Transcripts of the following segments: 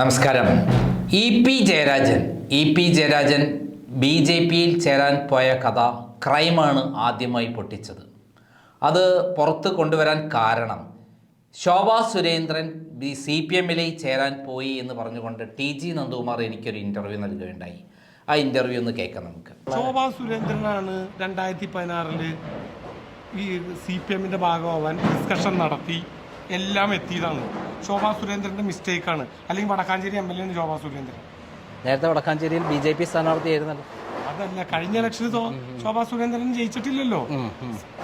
നമസ്കാരം. E P Jayarajan. E P Jayarajan B J പിയിൽ ചേരാൻ പോയ കഥ ക്രൈമാണ് ആദ്യമായി പൊട്ടിച്ചത്. അത് പുറത്ത് കൊണ്ടുവരാൻ കാരണം Shobha Surendran B C P എമ്മിലേക്ക് ചേരാൻ പോയി എന്ന് പറഞ്ഞുകൊണ്ട് ടി ജി നന്ദകുമാർ എനിക്കൊരു ഇന്റർവ്യൂ നൽകുകയുണ്ടായി. ആ ഇന്റർവ്യൂ ഒന്ന് കേൾക്കാം നമുക്ക്. ശോഭാ സുരേന്ദ്രനാണ് രണ്ടായിരത്തി പതിനാറിൽ ഈ സി പി എമ്മിന്റെ ഭാഗമാവാൻ ഡിസ്കഷൻ നടത്തി. എല്ലാം എത്തിയതാണ്. ശോഭാ സുരേന്ദ്രന്റെ മിസ്റ്റേക്കാണ് അല്ലെങ്കിൽ Vadakkanchery M L A Shobha Surendran. നേരത്തെ വടക്കാഞ്ചേരിയിൽ ബി ജെ പി സ്ഥാനാർത്ഥിയായിരുന്നല്ലോ അതല്ല കഴിഞ്ഞ ഇലക്ഷന് ശോഭാ സുരേന്ദ്രൻ ജയിച്ചിട്ടില്ലല്ലോ.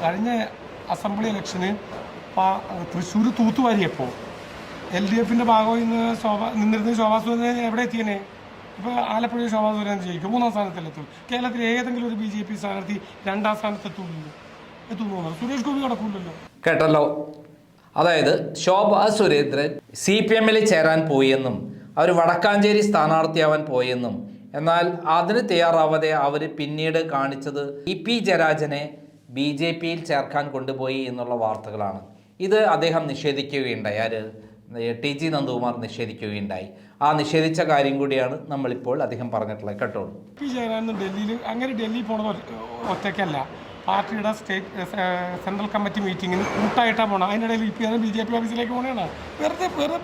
കഴിഞ്ഞ അസംബ്ലി ഇലക്ഷന് പാ- തൃശ്ശൂർ തൂത്തുവാരിയപ്പോ എൽ ഡി എഫിന്റെ ഭാഗമായി നിന്ന് ശോഭ നിന്നിരുന്ന ശോഭാ സുരേന്ദ്രൻ എവിടെ എത്തിയനെ? ഇപ്പൊ ആലപ്പുഴയിൽ ശോഭാ സുരേന്ദ്രൻ ജയിക്കും. മൂന്നാം സ്ഥാനത്തിലെത്തും കേരളത്തിൽ ഏതെങ്കിലും ഒരു ബി ജെ പി സ്ഥാനാർത്ഥി രണ്ടാം സ്ഥാനത്തെത്തുള്ളൂ എത്തുന്നു സുരേഷ് ഗോപി നടക്കൂലല്ലോ. കേട്ടല്ലോ. അതായത് ശോഭ സുരേന്ദ്രൻ സി പി എമ്മിൽ ചേരാൻ പോയെന്നും അവർ വടക്കാഞ്ചേരി സ്ഥാനാർത്ഥിയാവാൻ പോയെന്നും. എന്നാൽ അതിന് തയ്യാറാവാതെ അവർ പിന്നീട് കാണിച്ചത് ഇ പി ജയരാജനെ ബി ജെ പിയിൽ ചേർക്കാൻ കൊണ്ടുപോയി എന്നുള്ള വാർത്തകളാണ്. ഇത് അദ്ദേഹം നിഷേധിക്കുകയുണ്ടായി. ആര്? ടി ജി നന്ദകുമാർ നിഷേധിക്കുകയുണ്ടായി. ആ നിഷേധിച്ച കാര്യം കൂടിയാണ് നമ്മളിപ്പോൾ അദ്ദേഹം പറഞ്ഞിട്ടുള്ളത്. കേട്ടോളൂ. ഡൽഹിയിൽ അങ്ങനെ ഡൽഹി പോണത് ഒറ്റ- ഒറ്റയ്ക്കല്ല. പാർട്ടിയുടെ സ്റ്റേറ്റ് സെൻട്രൽ കമ്മിറ്റി മീറ്റിങ്ങിന് കൂട്ടായിട്ടാണ് പോകണം അതിനിടയിൽ E P B J P ഓഫീസിലേക്ക് പോകണതാണ് വെറുതെ വെറുതെ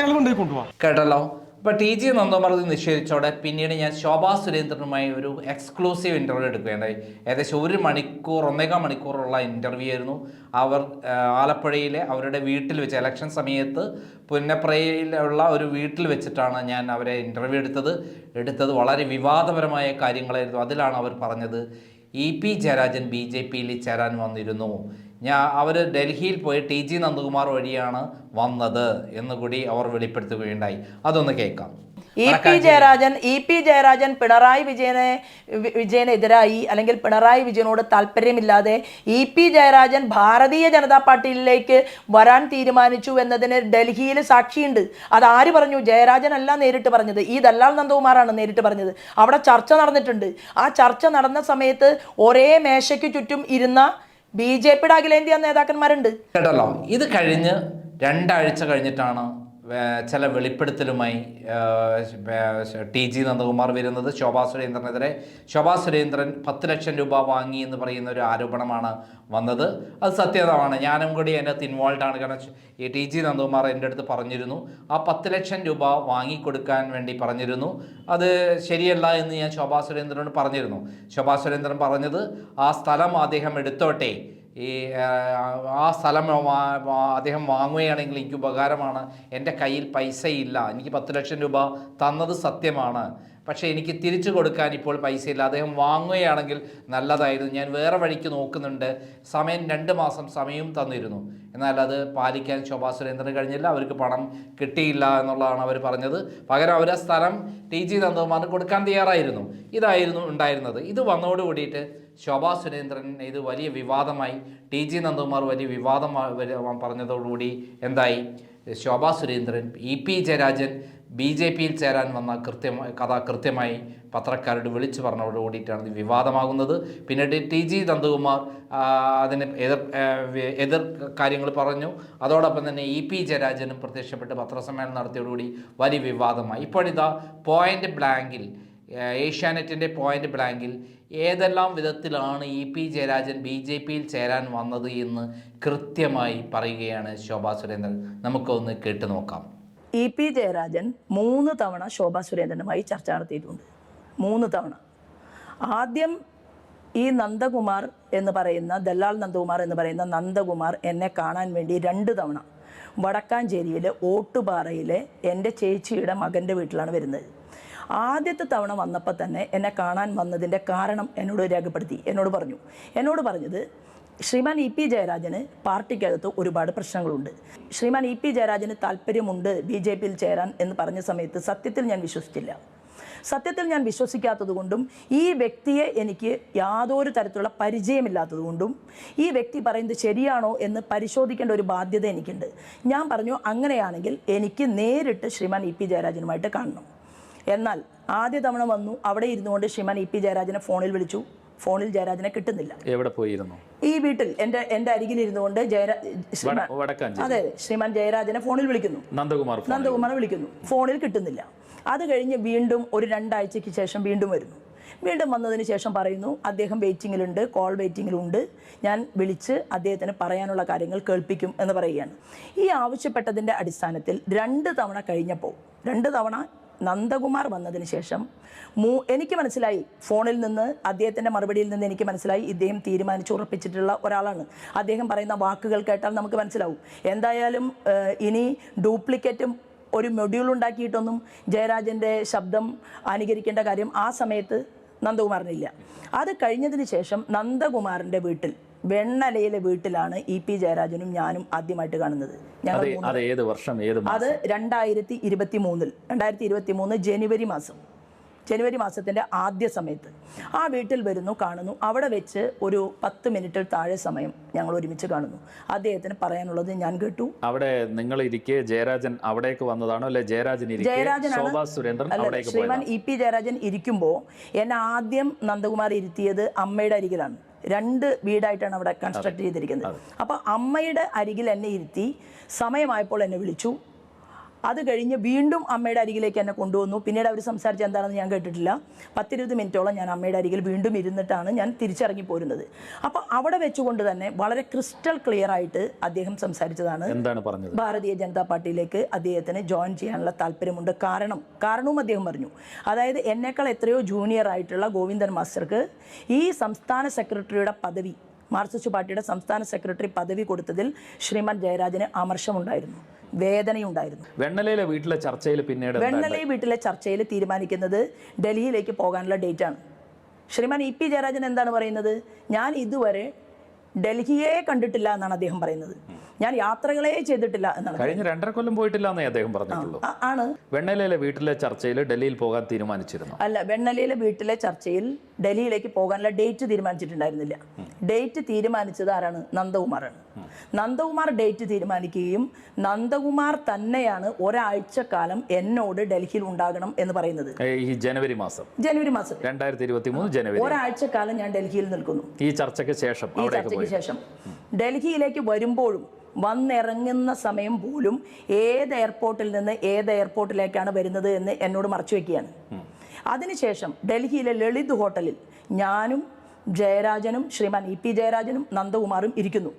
തെളിവുണ്ടായി കൊണ്ടുപോകാം കേട്ടല്ലോ. ഇപ്പോൾ ടി ജി നന്ദമർദ്ദി നിഷേധിച്ചോടെ പിന്നീട് ഞാൻ ശോഭാ സുരേന്ദ്രനുമായി ഒരു എക്സ്ക്ലൂസീവ് ഇന്റർവ്യൂ എടുക്കുകയുണ്ടായി. ഏകദേശം ഒരു മണിക്കൂർ ഒന്നേകാൽ മണിക്കൂറുള്ള ഇന്റർവ്യൂ ആയിരുന്നു. അവർ ആലപ്പുഴയിലെ അവരുടെ വീട്ടിൽ വെച്ച് ഇലക്ഷൻ സമയത്ത് പുന്നപ്രയിലുള്ള ഒരു വീട്ടിൽ വെച്ചിട്ടാണ് ഞാൻ അവരെ ഇന്റർവ്യൂ എടുത്തത്. എടുത്തത് വളരെ വിവാദപരമായ കാര്യങ്ങളായിരുന്നു. അതിലാണ് അവർ പറഞ്ഞത്. E P Jayarajan B J പിയിൽ ചേരാൻ വന്നിരുന്നു. ഞാൻ അവർ ഡൽഹിയിൽ പോയി ടി ജി നന്ദകുമാർ വഴിയാണ് വന്നത് എന്നുകൂടി അവർ വെളിപ്പെടുത്തുകയുണ്ടായി. അതൊന്ന് കേൾക്കാം. E P Jayarajan E P Jayarajan Pinarayi വിജയനെ വിജയനെതിരായി അല്ലെങ്കിൽ പിണറായി വിജയനോട് താല്പര്യമില്ലാതെ ഇ പി ജയരാജൻ ഭാരതീയ ജനതാ പാർട്ടിയിലേക്ക് വരാൻ തീരുമാനിച്ചു എന്നതിന് ഡൽഹിയിൽ സാക്ഷിയുണ്ട്. അത് ആര് പറഞ്ഞു? ജയരാജൻ അല്ല നേരിട്ട് പറഞ്ഞത്. ഈ ദല്ലാൽ നന്ദകുമാറാണ് നേരിട്ട് പറഞ്ഞത്. അവിടെ ചർച്ച നടന്നിട്ടുണ്ട്. ആ ചർച്ച നടന്ന സമയത്ത് ഒരേ മേശയ്ക്ക് ചുറ്റും ഇരുന്ന ബി ജെ പിയുടെ അഖിലേന്ത്യാ നേതാക്കന്മാരുണ്ട്. കേട്ടല്ലോ. ഇത് കഴിഞ്ഞ് രണ്ടാഴ്ച കഴിഞ്ഞിട്ടാണ് ചില വെളിപ്പെടുത്തലുമായി ടി ജി നന്ദകുമാർ വരുന്നത് ശോഭാ സുരേന്ദ്രനെതിരെ. ശോഭാ സുരേന്ദ്രൻ പത്ത് ലക്ഷം രൂപ വാങ്ങി എന്ന് പറയുന്ന ഒരു ആരോപണമാണ് വന്നത്. അത് സത്യതമാണ് ഞാനും കൂടി അതിനകത്ത് ഇൻവോൾവ് ആണ് കാരണം ഈ ടി ജി നന്ദകുമാർ എന്റെ അടുത്ത് പറഞ്ഞിരുന്നു. ആ പത്ത് ലക്ഷം രൂപ വാങ്ങിക്കൊടുക്കാൻ വേണ്ടി പറഞ്ഞിരുന്നു. അത് ശരിയല്ല എന്ന് ഞാൻ ശോഭാ സുരേന്ദ്രനോട് പറഞ്ഞിരുന്നു. ശോഭാ സുരേന്ദ്രൻ പറഞ്ഞത് ആ സ്ഥലം അദ്ദേഹം എടുത്തോട്ടെ. ഈ ആ, സ്ഥലം അദ്ദേഹം വാങ്ങുകയാണെങ്കിൽ എനിക്ക് ഉപകാരമാണ്. എന്റെ കയ്യിൽ പൈസയില്ല. എനിക്ക് പത്ത് ലക്ഷം രൂപ തന്നത് സത്യമാണ്. പക്ഷേ എനിക്ക് തിരിച്ചു കൊടുക്കാൻ ഇപ്പോൾ പൈസയില്ല. അദ്ദേഹം വാങ്ങുകയാണെങ്കിൽ നല്ലതായിരുന്നു. ഞാൻ വേറെ വഴിക്ക് നോക്കുന്നുണ്ട്. സമയം രണ്ട് മാസം സമയവും തന്നിരുന്നു. എന്നാൽ അത് പാലിക്കാൻ ശോഭാ സുരേന്ദ്രന് കഴിഞ്ഞില്ല. അവർക്ക് പണം കിട്ടിയില്ല എന്നുള്ളതാണ് അവർ പറഞ്ഞത്. പകരം അവർ ആ സ്ഥലം ടി ജി നന്ദകുമാറിന് കൊടുക്കാൻ തയ്യാറായിരുന്നു. ഇതായിരുന്നു ഉണ്ടായിരുന്നത്. ഇത് വന്നോട് കൂടിയിട്ട് ശോഭാ സുരേന്ദ്രൻ ഇത് വലിയ വിവാദമായി ടി ജി നന്ദകുമാർ വലിയ വിവാദം പറഞ്ഞതോടുകൂടി എന്തായി? Shobha Surendran E P Jayarajan B J പിയിൽ ചേരാൻ വന്ന കൃത്യമായി കഥ കൃത്യമായി പത്രക്കാരോട് വിളിച്ചു പറഞ്ഞതോടുകൂടിയിട്ടാണ് ഇത് വിവാദമാകുന്നത്. പിന്നീട് ടി ജി നന്ദകുമാർ അതിന് എതിർ എതിർ കാര്യങ്ങൾ പറഞ്ഞു. അതോടൊപ്പം തന്നെ ഇ പി ജയരാജനും പ്രത്യക്ഷപ്പെട്ട് പത്രസമ്മേളനം നടത്തിയതോടുകൂടി വലിയ വിവാദമായി. ഇപ്പോഴിതാ പോയിന്റ് ബ്ലാങ്കിൽ ഏഷ്യാനെറ്റിന്റെ പോയിന്റ് ബ്ലാങ്കിൽ ഏതെല്ലാം വിധത്തിലാണ് E P Jayarajan B J പിയിൽ ചേരാൻ വന്നത് എന്ന് കൃത്യമായി പറയുകയാണ് ശോഭാ സുരേന്ദ്രൻ. നമുക്കൊന്ന് കേട്ടു നോക്കാം. ഇ പി ജയരാജൻ മൂന്ന് തവണ ശോഭാ സുരേന്ദ്രനുമായി ചർച്ച നടത്തിയിട്ടുണ്ട്. മൂന്ന് തവണ. ആദ്യം ഈ നന്ദകുമാർ എന്ന് പറയുന്ന ദല്ലാൽ നന്ദകുമാർ എന്ന് പറയുന്ന നന്ദകുമാർ എന്നെ കാണാൻ വേണ്ടി രണ്ട് തവണ വടക്കാഞ്ചേരിയിലെ ഓട്ടുപാറയിലെ എന്റെ ചേച്ചിയുടെ മകന്റെ വീട്ടിലാണ് വരുന്നത്. ആദ്യത്തെ തവണ വന്നപ്പോൾ തന്നെ എന്നെ കാണാൻ വന്നതിന്റെ കാരണം എന്നോട് രേഖപ്പെടുത്തി എന്നോട് പറഞ്ഞു. എന്നോട് പറഞ്ഞത് ശ്രീമാൻ ഇ പി ജയരാജന് പാർട്ടിക്കകത്ത് ഒരുപാട് പ്രശ്നങ്ങളുണ്ട്. ശ്രീമാൻ ഇ പി ജയരാജന് താല്പര്യമുണ്ട് ബി ജെ പിയിൽ ചേരാൻ എന്ന് പറഞ്ഞ സമയത്ത് സത്യത്തിൽ ഞാൻ വിശ്വസിച്ചില്ല. സത്യത്തിൽ ഞാൻ വിശ്വസിക്കാത്തതുകൊണ്ടും ഈ വ്യക്തിയെ എനിക്ക് യാതൊരു തരത്തിലുള്ള പരിചയമില്ലാത്തതുകൊണ്ടും ഈ വ്യക്തി പറയുന്നത് ശരിയാണോ എന്ന് പരിശോധിക്കേണ്ട ഒരു ബാധ്യത എനിക്കുണ്ട്. ഞാൻ പറഞ്ഞു അങ്ങനെയാണെങ്കിൽ എനിക്ക് നേരിട്ട് ശ്രീമാൻ ഇ പി ജയരാജനുമായിട്ട് കാണണം. എന്നാൽ ആദ്യ തവണ വന്നു അവിടെ ഇരുന്നുകൊണ്ട് ശ്രീമാൻ ഇ പി ജയരാജനെ ഫോണിൽ വിളിച്ചു. ഫോണിൽ ജയരാജനെ കിട്ടുന്നില്ല. എവിടെ പോയിരുന്നു? ഈ വീട്ടിൽ എന്റെ എന്റെ അരികിൽ ഇരുന്നു കൊണ്ട് ജയരാ ശ്രീമാൻ വടക്കാഞ്ചേരി. അതെ ശ്രീമാൻ ജയരാജനെ ഫോണിൽ വിളിക്കുന്നു. നന്ദകുമാർ നന്ദകുമാർ വിളിക്കുന്നു. ഫോണിൽ കിട്ടുന്നില്ല. അത് കഴിഞ്ഞ് വീണ്ടും ഒരു രണ്ടാഴ്ചയ്ക്ക് ശേഷം വീണ്ടും വരുന്നു. വീണ്ടും വന്നതിന് ശേഷം പറയുന്നു അദ്ദേഹം വെയിറ്റിങ്ങിലുണ്ട് കോൾ വെയിറ്റിങ്ങിലുണ്ട്. ഞാൻ വിളിച്ച് അദ്ദേഹത്തിന് പറയാനുള്ള കാര്യങ്ങൾ കേൾപ്പിക്കും എന്ന് പറയുകയാണ്. ഈ ആവശ്യപ്പെട്ടതിന്റെ അടിസ്ഥാനത്തിൽ രണ്ട് തവണ കഴിഞ്ഞപ്പോൾ രണ്ട് തവണ നന്ദകുമാർ വന്നതിന് ശേഷം മൂ എനിക്ക് മനസ്സിലായി ഫോണിൽ നിന്ന് അദ്ദേഹത്തിന്റെ മറുപടിയിൽ നിന്ന് എനിക്ക് മനസ്സിലായി ഇദ്ദേഹം തീരുമാനിച്ച് ഉറപ്പിച്ചിട്ടുള്ള ഒരാളാണ്. അദ്ദേഹം പറയുന്ന വാക്കുകൾ കേട്ടാൽ നമുക്ക് മനസ്സിലാവും. എന്തായാലും ഇനി ഡ്യൂപ്ലിക്കേറ്റും ഒരു മൊഡ്യൂൾ ഉണ്ടാക്കിയിട്ടൊന്നും ജയരാജന്റെ ശബ്ദം അനുകരിക്കേണ്ട കാര്യം ആ സമയത്ത് നന്ദകുമാറിനില്ല. അത് കഴിഞ്ഞതിന് ശേഷം നന്ദകുമാറിന്റെ വീട്ടിൽ വെണ്ണലയിലെ വീട്ടിലാണ് ഇ പി ജയരാജനും ഞാനും ആദ്യമായിട്ട് കാണുന്നത്. ഞങ്ങൾ ഏത് വർഷം ഏത് അത് രണ്ടായിരത്തി ഇരുപത്തി മൂന്നിൽ രണ്ടായിരത്തി ഇരുപത്തി മൂന്ന് ജനുവരി മാസം. ജനുവരി മാസത്തിന്റെ ആദ്യ സമയത്ത്. ആ വീട്ടിൽ വരുന്നു കാണുന്നു. അവിടെ വെച്ച് ഒരു പത്ത് മിനിറ്റിൽ താഴെ സമയം ഞങ്ങൾ ഒരുമിച്ച് കാണുന്നു. അദ്ദേഹത്തിന് പറയാനുള്ളത് ഞാൻ കേട്ടു. അവിടെ നിങ്ങൾ ഇരിക്കെ ജയരാജൻ അവിടേക്ക് വന്നതാണോ? അല്ലെ ജയരാജൻ ശ്രീമാൻ ഇ പി ജയരാജൻ ഇരിക്കുമ്പോൾ എന്നെ ആദ്യം നന്ദകുമാർ ഇരുത്തിയത് അമ്മയുടെ അരികിലാണ്. രണ്ട് വീടായിട്ടാണ് അവിടെ കൺസ്ട്രക്ട് ചെയ്തിരിക്കുന്നത്. അപ്പോൾ അമ്മയുടെ അരികിൽ എന്നെ ഇരുത്തി സമയമായപ്പോൾ എന്നെ വിളിച്ചു. അത് കഴിഞ്ഞ് വീണ്ടും അമ്മയുടെ അരികിലേക്ക് എന്നെ കൊണ്ടുവന്നു. പിന്നീട് അവർ സംസാരിച്ച എന്താണെന്ന് ഞാൻ കേട്ടിട്ടില്ല. പത്തിരുപത് മിനിറ്റോളം ഞാൻ അമ്മയുടെ അരികിൽ വീണ്ടും ഇരുന്നിട്ടാണ് ഞാൻ തിരിച്ചിറങ്ങി പോരുന്നത്. അപ്പോൾ അവിടെ വെച്ചുകൊണ്ട് തന്നെ വളരെ ക്രിസ്റ്റൽ ക്ലിയർ ആയിട്ട് അദ്ദേഹം സംസാരിച്ചതാണ്. എന്താണ് പറഞ്ഞത്? ഭാരതീയ ജനതാ പാർട്ടിയിലേക്ക് അദ്ദേഹത്തിന് ജോയിൻ ചെയ്യാനുള്ള താല്പര്യമുണ്ട്. കാരണം കാരണവും അദ്ദേഹം പറഞ്ഞു. അതായത് എന്നേക്കാൾ എത്രയോ ജൂനിയർ ആയിട്ടുള്ള ഗോവിന്ദൻ മാസ്റ്റർക്ക് ഈ സംസ്ഥാന സെക്രട്ടറിയുടെ പദവി മാർക്സിസ്റ്റ് പാർട്ടിയുടെ സംസ്ഥാന സെക്രട്ടറി പദവി കൊടുത്തതിൽ ശ്രീമാൻ ജയരാജന് അമർഷമുണ്ടായിരുന്നു വേദനയുണ്ടായിരുന്നു. വെണ്ണലയിലെ വീട്ടിലെ ചർച്ചയിൽ പിന്നീട് വെണ്ണലെ വീട്ടിലെ ചർച്ചയിൽ തീരുമാനിക്കുന്നത് ഡൽഹിയിലേക്ക് പോകാനുള്ള ഡേറ്റ് ആണ്. ശ്രീമാൻ ഇ പി ജയരാജൻ എന്താണ് പറയുന്നത്? ഞാൻ ഇതുവരെ ഡൽഹിയെ കണ്ടിട്ടില്ല എന്നാണ് അദ്ദേഹം പറയുന്നത്. ഞാൻ യാത്രകളെ ചെയ്തിട്ടില്ല എന്നാണ്. കഴിഞ്ഞ രണ്ടര കൊല്ലം പോയിട്ടില്ല എന്നേ അദ്ദേഹം പറഞ്ഞിട്ടുള്ളൂ. ആണ്. വെണ്ണലയിലെ വീട്ടിലെ ചർച്ചയിൽ ഡൽഹിയിൽ പോകാൻ തീരുമാനിച്ചിരുന്നു. അല്ല വെണ്ണലയിലെ വീട്ടിലെ ചർച്ചയിൽ ഡൽഹിയിലേക്ക് പോകാനുള്ള ഡേറ്റ് തീരുമാനിച്ചിട്ടുണ്ടായിരുന്നില്ല. ഡേറ്റ് തീരുമാനിച്ചത് ആരാണ്? നന്ദകുമാറാണ് നന്ദകുമാർ ഡേറ്റ് തീരുമാനിക്കുകയും നന്ദകുമാർ തന്നെയാണ് ഒരാഴ്ച കാലം എന്നോട് ഡൽഹിയിൽ ഉണ്ടാകണം എന്ന് പറയുന്നത്. ഈ ജനുവരി മാസം. ജനുവരി മാസം. രണ്ടായിരത്തി ഇരുപത്തി മൂന്ന് ജനുവരി. ഒരാഴ്ച കാലം ഞാൻ ഡൽഹിയിൽ നിൽക്കുന്നു. ഈ ചർച്ചയ്ക്ക് ശേഷം ഈ ചർച്ചയ്ക്ക് ശേഷം. ഡൽഹിയിലേക്ക് വരുമ്പോഴും വന്നിറങ്ങുന്ന സമയം പോലും ഏത് എയർപോർട്ടിൽ നിന്ന് ഏത് എയർപോർട്ടിലേക്കാണ് വരുന്നത് എന്ന് എന്നോട് മറച്ചു വെക്കുകയാണ്. അതിനുശേഷം ഡൽഹിയിലെ ലളിത് ഹോട്ടലിൽ ഞാനും ജയരാജനും ശ്രീമാൻ ഇ പി ജയരാജനും നന്ദകുമാറും ഇരിക്കുന്നു.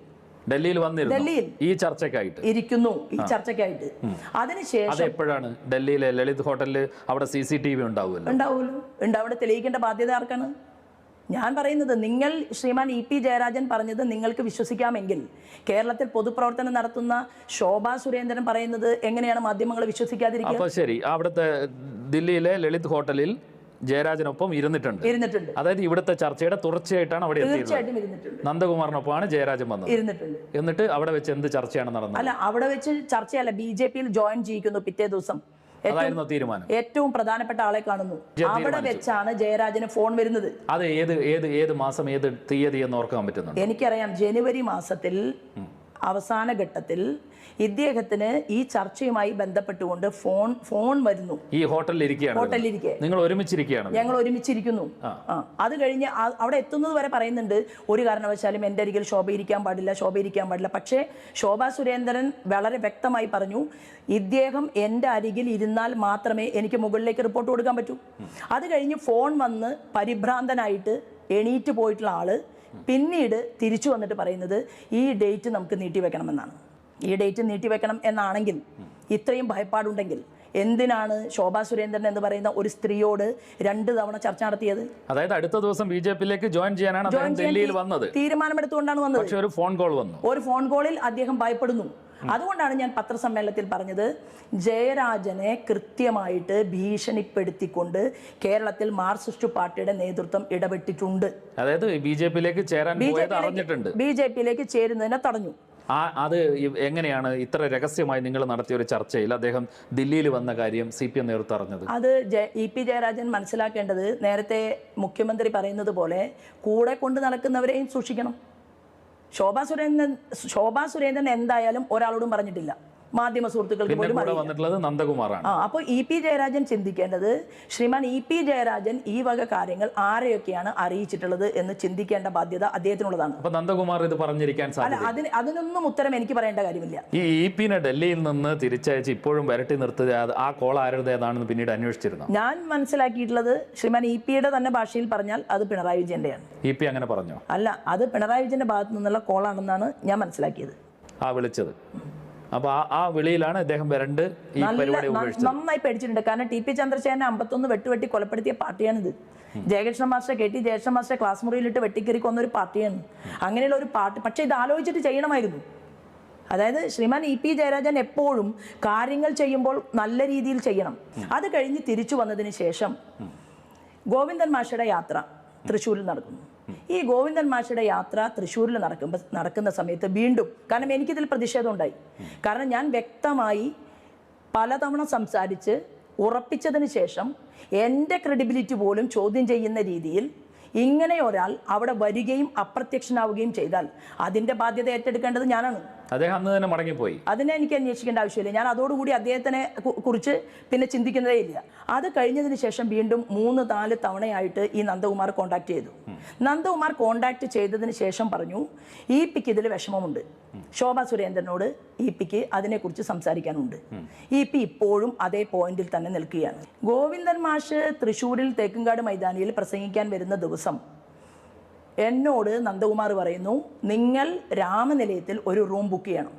ഡൽഹിയിൽ വന്നിരുന്നു? ഡൽഹിയിൽ. ഈ ചർച്ചയ്ക്കായിട്ട്? ഇരിക്കുന്നു ഈ ചർച്ചയ്ക്കായിട്ട്. അതിനുശേഷം അത് എപ്പോഴാണ് ഡൽഹിയിലെ ലളിത് ഹോട്ടലിൽ അവിടെ സി സി ടി വി ഉണ്ടാവുമല്ലോ? ഉണ്ടാവുമല്ലോ. ഉണ്ട് അവിടെ തെളിയിക്കേണ്ട ബാധ്യത ആർക്കാണ്? ഞാൻ പറയുന്നത് നിങ്ങൾ ശ്രീമാൻ ഇ പി ജയരാജൻ പറഞ്ഞത് നിങ്ങൾക്ക് വിശ്വസിക്കാമെങ്കിൽ കേരളത്തിൽ പൊതുപ്രവർത്തനം നടത്തുന്ന ശോഭാ സുരേന്ദ്രൻ പറയുന്നത് എങ്ങനെയാണ് മാധ്യമങ്ങൾ വിശ്വസിക്കാതിരിക്കുക? അപ്പൊ ശരി അവിടുത്തെ ദില്ലിയിലെ ലളിത് ഹോട്ടലിൽ ജയരാജനൊപ്പം ഇരുന്നിട്ടുണ്ട്. ഇരുന്നിട്ടുണ്ട്. അതായത് ഇവിടുത്തെ ചർച്ചയുടെ തുടർച്ചയായിട്ടാണ് അവിടെ എത്തിയത് നന്ദകുമാറിനൊപ്പമാണ് ജയരാജൻ വന്നത്. ഇരുന്നിട്ടുണ്ട്. എന്നിട്ട് അവിടെ വെച്ച് എന്ത് ചർച്ചയാണ് നടന്നത്? അല്ല അവിടെ വെച്ച് ചർച്ചയല്ല ബി ജെ പിയിൽ ജോയിൻ ചെയ്യിക്കുന്നു പിറ്റേ ദിവസം. ഏറ്റവും അതായിരുന്നു തീരുമാനം. ഏറ്റവും പ്രധാനപ്പെട്ട ആളെ കാണുന്നു. അവിടെ വെച്ചാണ് ജയരാജന് ഫോൺ വരുന്നത്. അത് ഏത് ഏത് ഏത് മാസം ഏത് തീയതി എന്ന് ഓർക്കാൻ പറ്റുന്നു എനിക്കറിയാം ജനുവരി മാസത്തിൽ അവസാന ഘട്ടത്തിൽ ഇദ്ദേഹത്തിന് ഈ ചർച്ചയുമായി ബന്ധപ്പെട്ടുകൊണ്ട് ഫോൺ ഫോൺ വരുന്നു. ഈ ഹോട്ടലിൽ ഇരിക്കുകയാണ് ഹോട്ടലിലിരിക്കെ. നിങ്ങൾ ഒരുമിച്ചിരിക്കുകയാണ്. ഞങ്ങൾ ഒരുമിച്ചിരിക്കുന്നു. ആ. അത് കഴിഞ്ഞ് അവിടെ എത്തുന്നത് വരെ പറയുന്നുണ്ട് ഒരു കാരണവശാലും എന്റെ അരികിൽ ശോഭ ഇരിക്കാൻ പാടില്ല ശോഭ ഇരിക്കാൻ പാടില്ല. പക്ഷേ ശോഭാ സുരേന്ദ്രൻ വളരെ വ്യക്തമായി പറഞ്ഞു ഇദ്ദേഹം എന്റെ അരികിൽ ഇരുന്നാൽ മാത്രമേ എനിക്ക് മുകളിലേക്ക് റിപ്പോർട്ട് കൊടുക്കാൻ പറ്റൂ. അത് കഴിഞ്ഞ് ഫോൺ വന്ന് പരിഭ്രാന്തനായിട്ട് എണീറ്റ് പോയിട്ടുള്ള ആൾ പിന്നീട് തിരിച്ചു വന്നിട്ട് പറയുന്നത് ഈ ഡേറ്റ് നമുക്ക് നീട്ടിവെക്കണമെന്നാണ്. ഈ ഡേറ്റ് നീട്ടിവെക്കണം എന്നാണെങ്കിൽ ഇത്രയും ഭയപ്പാടുണ്ടെങ്കിൽ എന്തിനാണ് ശോഭാ സുരേന്ദ്രൻ എന്ന് പറയുന്ന ഒരു സ്ത്രീയോട് രണ്ട് തവണ ചർച്ച നടത്തിയത്? അതായത് അടുത്ത ദിവസം ബി ജെ പിയിലേക്ക് ജോയിൻ ചെയ്യാനാണ് ഡൽഹിയിൽ വന്നത്. തീരുമാനമെടുത്തുകൊണ്ടാണ് വന്നത്. ഒരു ഫോൺ കോൾ വന്നു. ഒരു ഫോൺ കോളിൽ അദ്ദേഹം ഭയപ്പെടുന്നു. അതുകൊണ്ടാണ് ഞാൻ പത്രസമ്മേളനത്തിൽ പറഞ്ഞത് ജയരാജനെ കൃത്യമായിട്ട് ഭീഷണിപ്പെടുത്തിക്കൊണ്ട് കേരളത്തിൽ മാർക്സിസ്റ്റ് പാർട്ടിയുടെ നേതൃത്വം ഇടപെട്ടിട്ടുണ്ട്. അതായത് ബി ജെ പിയിലേക്ക് ചേരാൻ ബി ജെ പിയിലേക്ക് ചേരുന്നതിനെ തടഞ്ഞു. ആ അത് എങ്ങനെയാണ് ഇത്ര രഹസ്യമായി നിങ്ങൾ നടത്തിയ ഒരു ചർച്ചയിൽ അദ്ദേഹം ദില്ലിയിൽ വന്ന കാര്യം സി പി എം നേതൃത്വം അറിഞ്ഞത്? അത് ഇ പി ജയരാജൻ മനസ്സിലാക്കേണ്ടത് നേരത്തെ മുഖ്യമന്ത്രി പറയുന്നത് പോലെ കൂടെ കൊണ്ട് നടക്കുന്നവരെയും സൂക്ഷിക്കണം. ശോഭാ സുരേന്ദ്രൻ ശോഭാ സുരേന്ദ്രൻ എന്തായാലും ഒരാളോടും പറഞ്ഞിട്ടില്ല. മാധ്യമ സുഹൃത്തുക്കൾക്ക് പോലും വന്നിട്ടുള്ളത് നന്ദകുമാറാണ്. അപ്പോൾ ഇ പി ജയരാജൻ ചിന്തിക്കേണ്ടത് ശ്രീമാൻ ഇ പി ജയരാജൻ ഈ വക കാര്യങ്ങൾ ആരെയൊക്കെയാണ് അറിയിച്ചിട്ടുള്ളത് എന്ന് ചിന്തിക്കേണ്ട ബാധ്യത അദ്ദേഹത്തിനുള്ളതാണ്. അപ്പൊ നന്ദകുമാർ ഇത് പറഞ്ഞിരിക്കാൻ സാധിക്കും സാധ്യത അതിന് അതിനൊന്നും ഉത്തരം എനിക്ക് പറയേണ്ട കാര്യമില്ല. ഈ ഇ പിനെ ഡൽഹിയിൽ നിന്ന് തിരിച്ചയച്ച് ഇപ്പോഴും വരട്ടി നിർത്തുക ആ കോൾ ആരുടേതാണെന്ന് പിന്നീട് അന്വേഷിച്ചിരുന്നു? ഞാൻ മനസ്സിലാക്കിയിട്ടുള്ളത് ശ്രീമാൻ ഇ പിയുടെ തന്നെ ഭാഷയിൽ പറഞ്ഞാൽ അത് പിണറായി വിജയന്റെയാണ്. ഇ പി അങ്ങനെ പറഞ്ഞു? അല്ല അത് പിണറായി വിജയന്റെ ഭാഗത്തു നിന്നുള്ള കോളാണെന്നാണ് ഞാൻ മനസ്സിലാക്കിയത്. ആ വിളിച്ചത്. അപ്പൊ ആ വിളിയിലാണ് അദ്ദേഹം വരണ്ട് ഈ പരിപാടി നന്നായി പേടിച്ചിട്ടുണ്ട്. കാരണം ടി പി ചന്ദ്രശേഖരനെ അമ്പത്തൊന്ന് വെട്ടുവെട്ടി കൊലപ്പെടുത്തിയ പാർട്ടിയാണിത്. Jayakrishna master K T Jayakrishna master class മുറിയിലിട്ട് വെട്ടിക്കറി കൊന്ന ഒരു പാർട്ടിയാണ് അങ്ങനെയുള്ള ഒരു പാർട്ടി. പക്ഷെ ഇത് ആലോചിച്ചിട്ട് ചെയ്യണമായിരുന്നു. അതായത് ശ്രീമാൻ ഇ പി ജയരാജൻ എപ്പോഴും കാര്യങ്ങൾ ചെയ്യുമ്പോൾ നല്ല രീതിയിൽ ചെയ്യണം. അത് കഴിഞ്ഞ് തിരിച്ചു വന്നതിന് ശേഷം ഗോവിന്ദൻ മാഷയുടെ യാത്ര തൃശ്ശൂരിൽ നടക്കുന്നു. ഈ ഗോവിന്ദൻ മാഷയുടെ യാത്ര തൃശ്ശൂരിൽ നടക്കുമ്പോൾ നടക്കുന്ന സമയത്ത് വീണ്ടും കാരണം എനിക്കിതിൽ പ്രതിഷേധം ഉണ്ടായി കാരണം ഞാൻ വ്യക്തമായി പലതവണ സംസാരിച്ച് ഉറപ്പിച്ചതിന് ശേഷം എന്റെ ക്രെഡിബിലിറ്റി പോലും ചോദ്യം ചെയ്യുന്ന രീതിയിൽ ഇങ്ങനെ ഒരാൾ അവിടെ വരികയും അപ്രത്യക്ഷനാവുകയും ചെയ്താൽ അതിന്റെ ബാധ്യത ഏറ്റെടുക്കേണ്ടത് ഞാനാണ്. അദ്ദേഹം അന്ന് തന്നെ മടങ്ങിപ്പോയി. അതിനെ എനിക്ക് അന്വേഷിക്കേണ്ട ആവശ്യമില്ല. ഞാൻ അതോടുകൂടി അദ്ദേഹത്തിനെ കുറിച്ച് പിന്നെ ചിന്തിക്കുന്നതേ ഇല്ല. അത് കഴിഞ്ഞതിന് ശേഷം വീണ്ടും മൂന്ന് നാല് തവണയായിട്ട് ഈ നന്ദകുമാർ കോണ്ടാക്ട് ചെയ്തു. നന്ദകുമാർ കോണ്ടാക്ട് ചെയ്തതിന് ശേഷം പറഞ്ഞു ഈ പിക്ക് ഇതിൽ വിഷമമുണ്ട്. ശോഭ സുരേന്ദ്രനോട് ഇ പിക്ക് അതിനെക്കുറിച്ച് സംസാരിക്കാനുണ്ട്. ഇ പി ഇപ്പോഴും അതേ പോയിന്റിൽ തന്നെ നിൽക്കുകയാണ്. ഗോവിന്ദൻ മാഷ് തൃശ്ശൂരിൽ തേക്കുംകാട് മൈതാനിയിൽ പ്രസംഗിക്കാൻ വരുന്ന ദിവസം എന്നോട് നന്ദകുമാർ പറയുന്നു നിങ്ങൾ രാമനിലയത്തിൽ ഒരു റൂം ബുക്ക് ചെയ്യണം.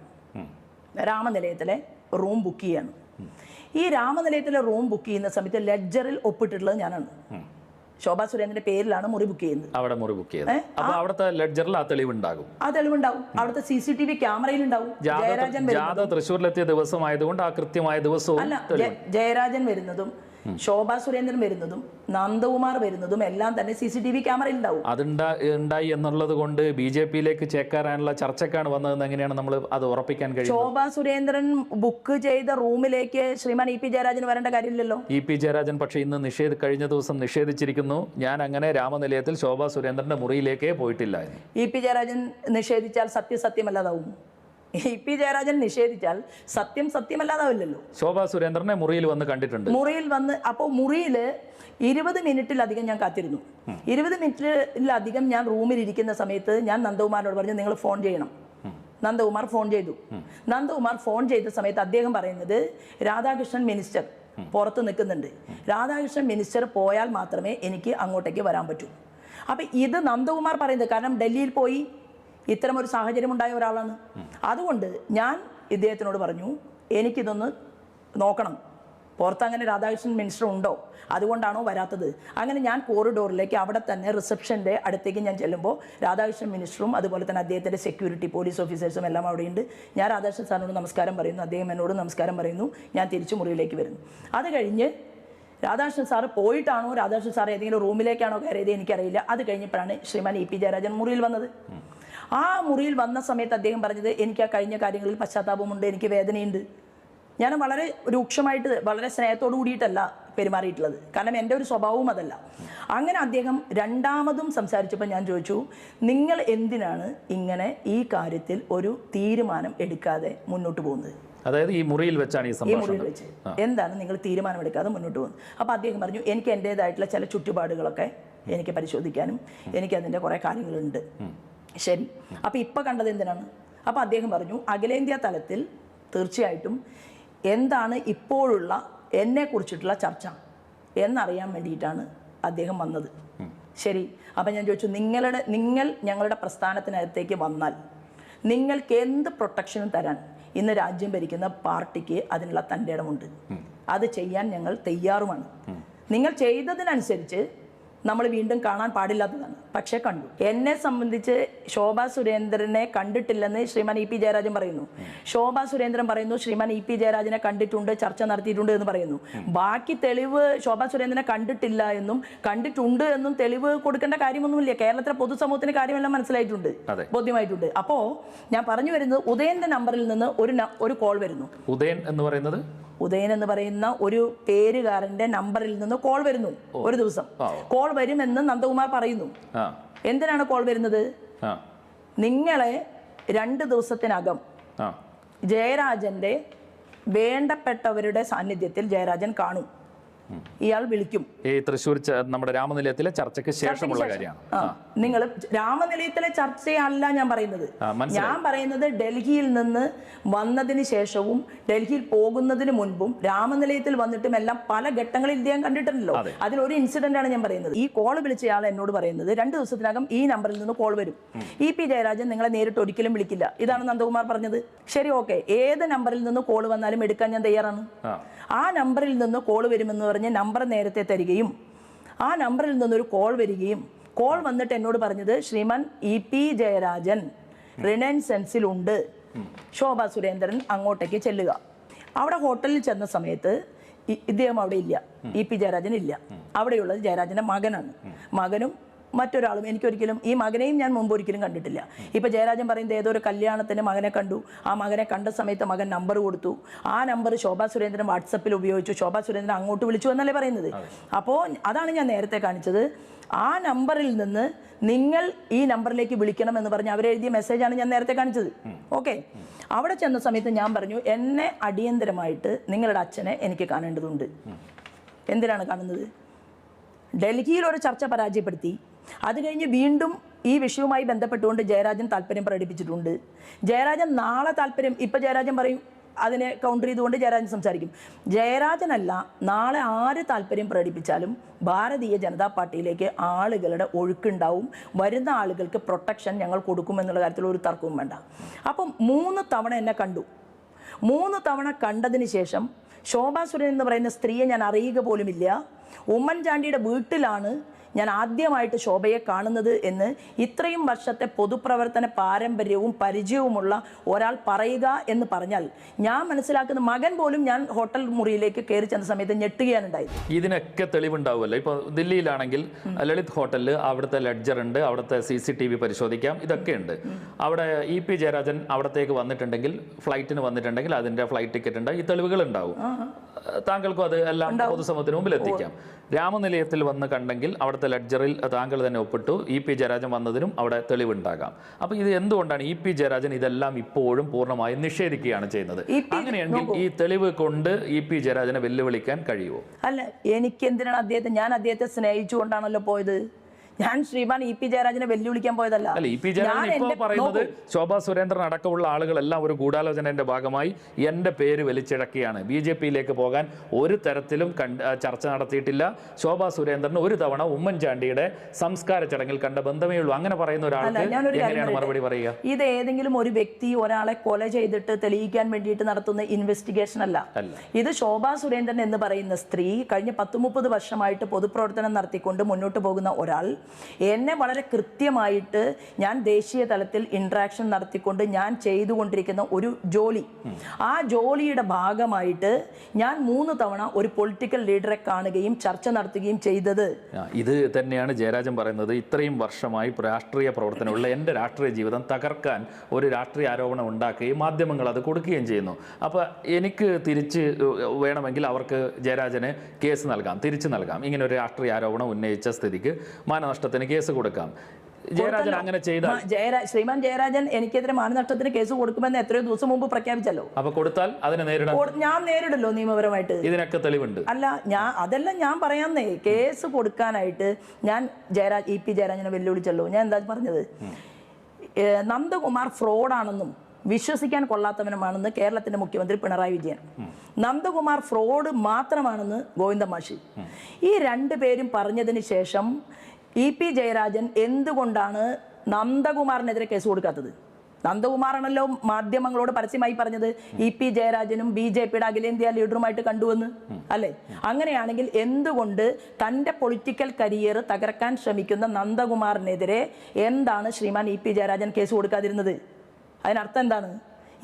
രാമനിലയത്തിലെ റൂം ബുക്ക് ചെയ്യണം. ഈ രാമനിലയത്തിലെ റൂം ബുക്ക് ചെയ്യുന്ന സമയത്ത് ലെഡ്ജറിൽ ഒപ്പിട്ടിട്ടുള്ളത് ഞാനാണ്. ശോഭാ സുരേന്ദ്രന്റെ പേരിലാണ് മുറി ബുക്ക് ചെയ്യുന്നത്. അവിടെ മുറി ബുക്ക് ചെയ്ത് അപ്പോൾ അപ്പൊ അവിടുത്തെ ലെഡ്ജറിൽ ആ തെളിവുണ്ടാകും. ആ തെളിവുണ്ടാവും അവിടുത്തെ സി സി ടി വി ക്യാമറയിൽ ഉണ്ടാവും ജയരാജൻ ജാഥ തൃശ്ശൂരിലെത്തിയ ദിവസമായതുകൊണ്ട് ആ കൃത്യമായ ദിവസവും അല്ല ജയരാജൻ വരുന്നതും ശോഭാ സുരേന്ദ്രൻ വരുന്നതും നന്ദകുമാർ വരുന്നതും എല്ലാം തന്നെ സി സി ടി വി ക്യാമറയിൽ ഉണ്ടാവും ഉണ്ടായി എന്നുള്ളത് കൊണ്ട് ബി ജെ പിയിലേക്ക് ചേക്കാറാനുള്ള ചർച്ചക്കാണ് വന്നതെന്ന് എങ്ങനെയാണ് നമ്മൾ അത് ഉറപ്പിക്കാൻ കഴിയും ശോഭാ സുരേന്ദ്രൻ ബുക്ക് ചെയ്ത റൂമിലേക്ക് ശ്രീമാൻ ഇ പി ജയരാജൻ വരേണ്ട കാര്യമില്ലല്ലോ? ഇ പി ജയരാജൻ പക്ഷേ ഇന്ന് നിഷേധ കഴിഞ്ഞ ദിവസം നിഷേധിച്ചിരിക്കുന്നു. ഞാൻ അങ്ങനെ രാമനിലയത്തിൽ ശോഭാ സുരേന്ദ്രന്റെ മുറിയിലേക്കേ പോയിട്ടില്ല ഇ പി ജയരാജൻ നിഷേധിച്ചാൽ സത്യസത്യമല്ലാതാവും. ഇ പി ജയരാജൻ നിഷേധിച്ചാൽ സത്യം സത്യമല്ലാതാവില്ലല്ലോ. ശോഭാ സുരേന്ദ്രനെ മുറിയിൽ വന്ന് കണ്ടിട്ടുണ്ട്. മുറിയിൽ വന്ന് അപ്പോൾ മുറിയിൽ ഇരുപത് മിനിറ്റിലധികം ഞാൻ കാത്തിരുന്നു. ഇരുപത് മിനിറ്റിലധികം ഞാൻ റൂമിൽ ഇരിക്കുന്ന സമയത്ത് ഞാൻ നന്ദകുമാറിനോട് പറഞ്ഞു നിങ്ങൾ ഫോൺ ചെയ്യണം. നന്ദകുമാർ ഫോൺ ചെയ്തു. നന്ദകുമാർ ഫോൺ ചെയ്ത സമയത്ത് അദ്ദേഹം പറയുന്നത് രാധാകൃഷ്ണൻ മിനിസ്റ്റർ പുറത്ത് നിൽക്കുന്നുണ്ട്. രാധാകൃഷ്ണൻ മിനിസ്റ്റർ പോയാൽ മാത്രമേ എനിക്ക് അങ്ങോട്ടേക്ക് വരാൻ പറ്റൂ. അപ്പം ഇത് നന്ദകുമാർ പറയുന്നത് കാരണം ഡൽഹിയിൽ പോയി ഇത്തരം ഒരു സാഹചര്യം ഉണ്ടായ ഒരാളാണ്. അതുകൊണ്ട് ഞാൻ ഇദ്ദേഹത്തിനോട് പറഞ്ഞു എനിക്കിതൊന്ന് നോക്കണം. പുറത്ത് അങ്ങനെ രാധാകൃഷ്ണൻ മിനിസ്റ്റർ ഉണ്ടോ? അതുകൊണ്ടാണോ വരാത്തത്? അങ്ങനെ ഞാൻ കോറിഡോറിലേക്ക് അവിടെ തന്നെ റിസപ്ഷന്റെ അടുത്തേക്ക് ഞാൻ ചെല്ലുമ്പോൾ രാധാകൃഷ്ണൻ മിനിസ്റ്ററും അതുപോലെ തന്നെ അദ്ദേഹത്തിന്റെ സെക്യൂരിറ്റി പോലീസ് ഓഫീസേഴ്സും എല്ലാം അവിടെയുണ്ട്. ഞാൻ രാധാകൃഷ്ണൻ സാറിനോട് നമസ്കാരം പറയുന്നു. അദ്ദേഹം എന്നോട് നമസ്കാരം പറയുന്നു. ഞാൻ തിരിച്ചു മുറിയിലേക്ക് വരുന്നു. അത് കഴിഞ്ഞ് രാധാകൃഷ്ണൻ സാറ് പോയിട്ടാണോ? രാധാകൃഷ്ണൻ സാർ ഏതെങ്കിലും റൂമിലേക്കാണോ കയറിയത് എനിക്കറിയില്ല. അത് കഴിഞ്ഞപ്പോഴാണ് ശ്രീമാൻ ഇ പി ജയരാജൻ മുറിയിൽ വന്നത്. ആ മുറിയിൽ വന്ന സമയത്ത് അദ്ദേഹം പറഞ്ഞത് എനിക്ക് ആ കഴിഞ്ഞ കാര്യങ്ങളിൽ പശ്ചാത്താപമുണ്ട് എനിക്ക് വേദനയുണ്ട്. ഞാൻ വളരെ രൂക്ഷമായിട്ട് വളരെ സ്നേഹത്തോടു കൂടിയിട്ടല്ല പെരുമാറിയിട്ടുള്ളത്. കാരണം എന്റെ ഒരു സ്വഭാവവും അതല്ല. അങ്ങനെ അദ്ദേഹം രണ്ടാമതും സംസാരിച്ചപ്പോൾ ഞാൻ ചോദിച്ചു നിങ്ങൾ എന്തിനാണ് ഇങ്ങനെ ഈ കാര്യത്തിൽ ഒരു തീരുമാനം എടുക്കാതെ മുന്നോട്ട് പോകുന്നത്? അതായത് ഈ മുറിയിൽ വെച്ചാണ് ഈ ഈ മുറിയിൽ വെച്ച്. എന്താണ് നിങ്ങൾ തീരുമാനമെടുക്കാതെ മുന്നോട്ട് പോകുന്നത്? അപ്പോൾ അദ്ദേഹം പറഞ്ഞു എനിക്ക് എന്റേതായിട്ടുള്ള ചില ചുറ്റുപാടുകളൊക്കെ എനിക്ക് പരിശോധിക്കാനും എനിക്ക് അതിന്റെ കുറേ കാര്യങ്ങളുണ്ട്. ശരി. അപ്പോൾ ഇപ്പോൾ കണ്ടത് എന്തിനാണ്? അപ്പോൾ അദ്ദേഹം പറഞ്ഞു അഖിലേന്ത്യാ തലത്തിൽ തീർച്ചയായിട്ടും എന്താണ് ഇപ്പോഴുള്ള എന്നെ കുറിച്ചിട്ടുള്ള ചർച്ച എന്നറിയാൻ വേണ്ടിയിട്ടാണ് അദ്ദേഹം വന്നത്. ശരി. അപ്പം ഞാൻ ചോദിച്ചു നിങ്ങളുടെ നിങ്ങൾ ഞങ്ങളുടെ പ്രസ്ഥാനത്തിനകത്തേക്ക് വന്നാൽ നിങ്ങൾക്ക് എന്ത് പ്രൊട്ടക്ഷനും തരാൻ ഇന്ന് രാജ്യം ഭരിക്കുന്ന പാർട്ടിക്ക് അതിനുള്ള തന്റെ ഇടമുണ്ട്. അത് ചെയ്യാൻ ഞങ്ങൾ തയ്യാറുമാണ്. നിങ്ങൾ ചെയ്തതിനനുസരിച്ച് നമ്മൾ വീണ്ടും കാണാൻ പാടില്ലാത്തതാണ്. പക്ഷേ കണ്ടു. എന്നെ സംബന്ധിച്ച് ശോഭാ സുരേന്ദ്രനെ കണ്ടിട്ടില്ലെന്ന് ശ്രീമാൻ ഇ പി ജയരാജൻ പറയുന്നു. ശോഭാ സുരേന്ദ്രൻ പറയുന്നു ശ്രീമാൻ ഇ പി ജയരാജനെ കണ്ടിട്ടുണ്ട് ചർച്ച നടത്തിയിട്ടുണ്ട് എന്ന് പറയുന്നു. ബാക്കി തെളിവ് ശോഭാ സുരേന്ദ്രനെ കണ്ടിട്ടില്ല എന്നും കണ്ടിട്ടുണ്ട് എന്നും തെളിവ് കൊടുക്കേണ്ട കാര്യമൊന്നുമില്ല. കേരളത്തിലെ പൊതുസമൂഹത്തിന് കാര്യമെല്ലാം മനസ്സിലായിട്ടുണ്ട്. ബോധ്യമായിട്ടുണ്ട്. അപ്പോ ഞാൻ പറഞ്ഞു വരുന്നത് ഉദയന്റെ നമ്പറിൽ നിന്ന് ഒരു ഒരു കോൾ വരുന്നു. ഉദയൻ എന്ന് പറയുന്നത്? ഉദയൻ എന്ന് പറയുന്ന ഒരു പേരുകാരന്റെ നമ്പറിൽ നിന്ന് കോൾ വരുന്നു ഒരു ദിവസം. കോൾ വരുമെന്ന് നന്ദകുമാർ പറയുന്നു. എന്തിനാണ് കോൾ വരുന്നത്? നിങ്ങളെ രണ്ട് ദിവസത്തിനകം ജയരാജന്റെ വേണ്ടപ്പെട്ടവരുടെ സാന്നിധ്യത്തിൽ ജയരാജൻ കാണും. ഇയാൾ വിളിക്കും. ഈ തൃശ്ശൂർ നമ്മുടെ രാമനിലയത്തിലെ ചർച്ചയ്ക്ക് ശേഷമുള്ള കാര്യമാണ്. നിങ്ങൾ രാമനിലയത്തിലെ ചർച്ചയല്ല ഞാൻ പറയുന്നത്. ഞാൻ പറയുന്നത് ഡൽഹിയിൽ നിന്ന് വന്നതിന് ശേഷവും ഡൽഹിയിൽ പോകുന്നതിന് മുൻപും രാമനിലയത്തിൽ വന്നിട്ടും എല്ലാം പല ഘട്ടങ്ങളിൽ ഇദ്ദേഹം കണ്ടിട്ടുണ്ടല്ലോ. അതിൽ അതിലൊരു ഇൻസിഡന്റ് ആണ് ഞാൻ പറയുന്നത്. ഈ കോൾ വിളിച്ചയാൾ എന്നോട് പറയുന്നത് രണ്ട് ദിവസത്തിനകം ഈ നമ്പറിൽ നിന്ന് കോൾ വരും. ഇ പി ജയരാജൻ നിങ്ങളെ നേരിട്ട് ഒരിക്കലും വിളിക്കില്ല. ഇതാണ് നന്ദകുമാർ പറഞ്ഞത്. ശരി ഓക്കെ ഏത് നമ്പറിൽ നിന്ന് കോൾ വന്നാലും എടുക്കാൻ ഞാൻ തയ്യാറാണ്. ആ. ആ നമ്പറിൽ നിന്ന് കോൾ വരുമെന്ന് പറഞ്ഞ് നമ്പർ നേരത്തെ തരികയും ആ നമ്പറിൽ നിന്നൊരു കോൾ വരികയും കോൾ വന്നിട്ട് എന്നോട് പറഞ്ഞത് ശ്രീമാൻ ഇ പി ജയരാജൻ റിനൻസെൻസിലുണ്ട് ശോഭ സുരേന്ദ്രൻ അങ്ങോട്ടേക്ക് ചെല്ലുക. അവിടെ ഹോട്ടലിൽ ചെന്ന സമയത്ത് ഇദ്ദേഹം അവിടെ ഇല്ല. ഇ പി ജയരാജൻ ഇല്ല. അവിടെയുള്ളത് ജയരാജന്റെ മകനാണ്. മകനും മറ്റൊരാളും എനിക്കൊരിക്കലും ഈ മകനെയും ഞാൻ മുമ്പ് ഒരിക്കലും കണ്ടിട്ടില്ല. ഇപ്പം ജയരാജൻ പറയുന്നത് ഏതോ ഒരു കല്യാണത്തിന് മകനെ കണ്ടു. ആ മകനെ കണ്ട സമയത്ത് മകൻ നമ്പർ കൊടുത്തു. ആ നമ്പർ ശോഭാ സുരേന്ദ്രൻ വാട്സപ്പിൽ ഉപയോഗിച്ചു. ശോഭാ സുരേന്ദ്രൻ അങ്ങോട്ട് വിളിച്ചു എന്നല്ലേ പറയുന്നത്. അപ്പോൾ അതാണ് ഞാൻ നേരത്തെ കാണിച്ചത്. ആ നമ്പറിൽ നിന്ന് നിങ്ങൾ ഈ നമ്പറിലേക്ക് വിളിക്കണം എന്ന് പറഞ്ഞ് അവരെഴുതിയ മെസ്സേജാണ് ഞാൻ നേരത്തെ കാണിച്ചത്. ഓക്കെ? അവിടെ ചെന്ന സമയത്ത് ഞാൻ പറഞ്ഞു എന്നെ അടിയന്തരമായിട്ട് നിങ്ങളുടെ അച്ഛനെ എനിക്ക് കാണേണ്ടതുണ്ട്. എന്തിനാണ് കാണുന്നത്? ഡൽഹിയിൽ ഒരു ചർച്ച പരാജയപ്പെടുത്തി. അത് കഴിഞ്ഞ് വീണ്ടും ഈ വിഷയവുമായി ബന്ധപ്പെട്ടുകൊണ്ട് ജയരാജൻ താല്പര്യം പ്രകടിപ്പിച്ചിട്ടുണ്ട്. ജയരാജൻ നാളെ താല്പര്യം ഇപ്പം ജയരാജൻ പറയും അതിനെ കൗണ്ടർ ചെയ്തുകൊണ്ട് ജയരാജൻ സംസാരിക്കും. ജയരാജനല്ല നാളെ ആര് താല്പര്യം പ്രകടിപ്പിച്ചാലും ഭാരതീയ ജനതാ പാർട്ടിയിലേക്ക് ആളുകളുടെ ഒഴുക്കുണ്ടാവും. വരുന്ന ആളുകൾക്ക് പ്രൊട്ടക്ഷൻ ഞങ്ങൾ കൊടുക്കുമെന്നുള്ള കാര്യത്തിൽ ഒരു തർക്കവും വേണ്ട. അപ്പം മൂന്ന് തവണ എന്നെ കണ്ടു. മൂന്ന് തവണ കണ്ടതിന് ശേഷം ശോഭാ സുരൻ എന്ന് പറയുന്ന സ്ത്രീയെ ഞാൻ അറിയുക പോലുമില്ല. ഉമ്മൻചാണ്ടിയുടെ വീട്ടിലാണ് ഞാൻ ആദ്യമായിട്ട് ശോഭയെ കാണുന്നത് എന്ന് ഇത്രയും വർഷത്തെ പൊതുപ്രവർത്തന പാരമ്പര്യവും പരിചയവുമുള്ള ഒരാൾ പറയുക എന്ന് പറഞ്ഞാൽ ഞാൻ മനസ്സിലാക്കുന്ന മകൻ പോലും ഞാൻ ഹോട്ടൽ മുറിയിലേക്ക് കയറി ചെന്ന സമയത്ത് ഞെട്ടുകയാണ് ഉണ്ടായത് ഇതിനൊക്കെ തെളിവുണ്ടാവുമല്ലോ. ഇപ്പോൾ ദില്ലിയിലാണെങ്കിൽ ലളിത് ഹോട്ടലിൽ അവിടുത്തെ ലെഡ്ജർ ഉണ്ട് അവിടുത്തെ സി സി ടി വി പരിശോധിക്കാം ഇതൊക്കെ ഉണ്ട്. അവിടെ ഇ പി ജയരാജൻ അവിടത്തേക്ക് വന്നിട്ടുണ്ടെങ്കിൽ ഫ്ലൈറ്റിന് വന്നിട്ടുണ്ടെങ്കിൽ അതിന്റെ ഫ്ലൈറ്റ് ടിക്കറ്റ് ഉണ്ട്. ഈ തെളിവുകൾ ഉണ്ടാവും. താങ്കൾക്കും അത് എല്ലാം പൊതുസമൂഹത്തിന് മുമ്പിൽ എത്തിക്കാം രാമനിലയത്തിൽ വന്ന് കണ്ടെങ്കിൽ അവിടുത്തെ ലഡ്ജറിൽ താങ്കൾ തന്നെ ഒപ്പിട്ടു ഇ പി ജയരാജൻ വന്നതിനും അവിടെ തെളിവുണ്ടാകാം. അപ്പോൾ ഇത് എന്തുകൊണ്ടാണ് ഇ പി ജയരാജൻ ഇതെല്ലാം ഇപ്പോഴും പൂർണമായും നിഷേധിക്കുകയാണ് ചെയ്യുന്നത്? അങ്ങനെയെങ്കിൽ ഈ തെളിവ് കൊണ്ട് ഇ പി ജയരാജനെ വെല്ലുവിളിക്കാൻ കഴിയുമോ? അല്ല എനിക്ക് എന്തിനാണ് അദ്ദേഹത്തെ ഞാൻ അദ്ദേഹത്തെ സ്നേഹിച്ചുകൊണ്ടാണല്ലോ പോയത്? ഞാൻ ശ്രീമാൻ ഇ പി ജയരാജനെ വെല്ലുവിളിക്കാൻ പോയതല്ല. അല്ല ഇ പി ജയരാജൻ ഞാൻ ഇപ്പോൾ പറയുന്നത് ശോഭാ സുരേന്ദ്രൻ അടക്കമുള്ള ആളുകളെല്ലാം ഒരു ഗൂഢാലോചനയുടെ ഭാഗമായി എന്റെ പേര് വലിച്ചിഴക്കുകയാണ്. ബി ജെ പിയിലേക്ക് പോകാൻ ഒരു തരത്തിലും കണ്ട് ചർച്ച നടത്തിയിട്ടില്ല. ശോഭാ സുരേന്ദ്രൻ ഒരു തവണ ഉമ്മൻചാണ്ടിയുടെ സംസ്കാര ചടങ്ങിൽ കണ്ട ബന്ധമേ ഉള്ളൂ. അങ്ങനെ പറയുന്ന ഒരാൾക്ക് എങ്ങനെയാണ് മറുപടി പറയുക? ഇത് ഏതെങ്കിലും ഒരു വ്യക്തി ഒരാളെ കൊല ചെയ്തിട്ട് തെളിയിക്കാൻ വേണ്ടിയിട്ട് നടത്തുന്ന ഇൻവെസ്റ്റിഗേഷൻ അല്ല. ഇത് ശോഭാ സുരേന്ദ്രൻ എന്ന് പറയുന്ന സ്ത്രീ കഴിഞ്ഞ പത്ത് മുപ്പത് വർഷമായിട്ട് പൊതുപ്രവർത്തനം നടത്തിക്കൊണ്ട് മുന്നോട്ട് പോകുന്ന ഒരാൾ എന്നെ വളരെ കൃത്യമായിട്ട് ഞാൻ ദേശീയ തലത്തിൽ ഇൻട്രാക്ഷൻ നടത്തിക്കൊണ്ട് ഞാൻ ചെയ്തുകൊണ്ടിരിക്കുന്ന ഒരു ജോലി. ആ ജോലിയുടെ ഭാഗമായിട്ട് ഞാൻ മൂന്ന് തവണ ഒരു പൊളിറ്റിക്കൽ ലീഡറെ കാണുകയും ചർച്ച നടത്തുകയും ചെയ്തത്. ഇത് തന്നെയാണ് ജയരാജൻ പറയുന്നത്. ഇത്രയും വർഷമായി രാഷ്ട്രീയ പ്രവർത്തനമുള്ള എന്റെ രാഷ്ട്രീയ ജീവിതം തകർക്കാൻ ഒരു രാഷ്ട്രീയ ആരോപണം ഉണ്ടാക്കുകയും മാധ്യമങ്ങൾ അത് കൊടുക്കുകയും ചെയ്യുന്നു. അപ്പോൾ എനിക്ക് തിരിച്ച് വേണമെങ്കിൽ അവർക്ക് ജയരാജന് കേസ് നൽകാം തിരിച്ചു നൽകാം. ഇങ്ങനെ ഒരു രാഷ്ട്രീയ ആരോപണം ഉന്നയിച്ച സ്ഥിതിക്ക് മാനനഷ്ടത്തിന് കേസ് കൊടുക്കാം. ജയരാജൻ അങ്ങനെ ചെയ്ത ജയരാജ് ശ്രീമാൻ ജയരാജൻ എനിക്കെതിരെ മാനനഷ്ടത്തിന് കേസ് കൊടുക്കുമെന്ന് എത്രയോ ദിവസം മുമ്പ് പ്രഖ്യാപിച്ചല്ലോ. അപ്പൊ കൊടുത്താൽ അതിനെ നേരിടാം ഞാൻ നേരിടല്ലോ നിയമപരമായിട്ട്. ഇതിനൊക്കെ തെളിവുണ്ട്. അല്ല ഞാൻ അതെല്ലാം ഞാൻ പറയാന്നേ. കേസ് കൊടുക്കാനായിട്ട് ഞാൻ ജയരാജ് ഇ പി ജയരാജനെ വെല്ലുവിളിച്ചല്ലോ. ഞാൻ എന്താ പറഞ്ഞത്? നന്ദകുമാർ ഫ്രോഡാണെന്നും വിശ്വസിക്കാൻ കൊള്ളാത്തവനുമാണെന്ന് കേരളത്തിന്റെ മുഖ്യമന്ത്രി പിണറായി വിജയൻ. നന്ദകുമാർ ഫ്രോഡ് മാത്രമാണെന്ന് ഗോവിന്ദമാഷി. ഈ രണ്ടു പേരും പറഞ്ഞതിന് ശേഷം ഇ പി ജയരാജൻ എന്തുകൊണ്ടാണ് നന്ദകുമാറിനെതിരെ കേസ് കൊടുക്കാത്തത്? നന്ദകുമാറാണല്ലോ മാധ്യമങ്ങളോട് പരസ്യമായി പറഞ്ഞത് ഇ പി ജയരാജനും ബി ജെ പിയുടെ അഖിലേന്ത്യാ ലീഡറുമായിട്ട് കണ്ടുവെന്ന് അല്ലെ? അങ്ങനെയാണെങ്കിൽ എന്തുകൊണ്ട് തന്റെ പൊളിറ്റിക്കൽ കരിയർ തകർക്കാൻ ശ്രമിക്കുന്ന നന്ദകുമാറിനെതിരെ എന്താണ് Sriman E P Jayarajan case കൊടുക്കാതിരുന്നത്? അതിനർത്ഥം എന്താണ്?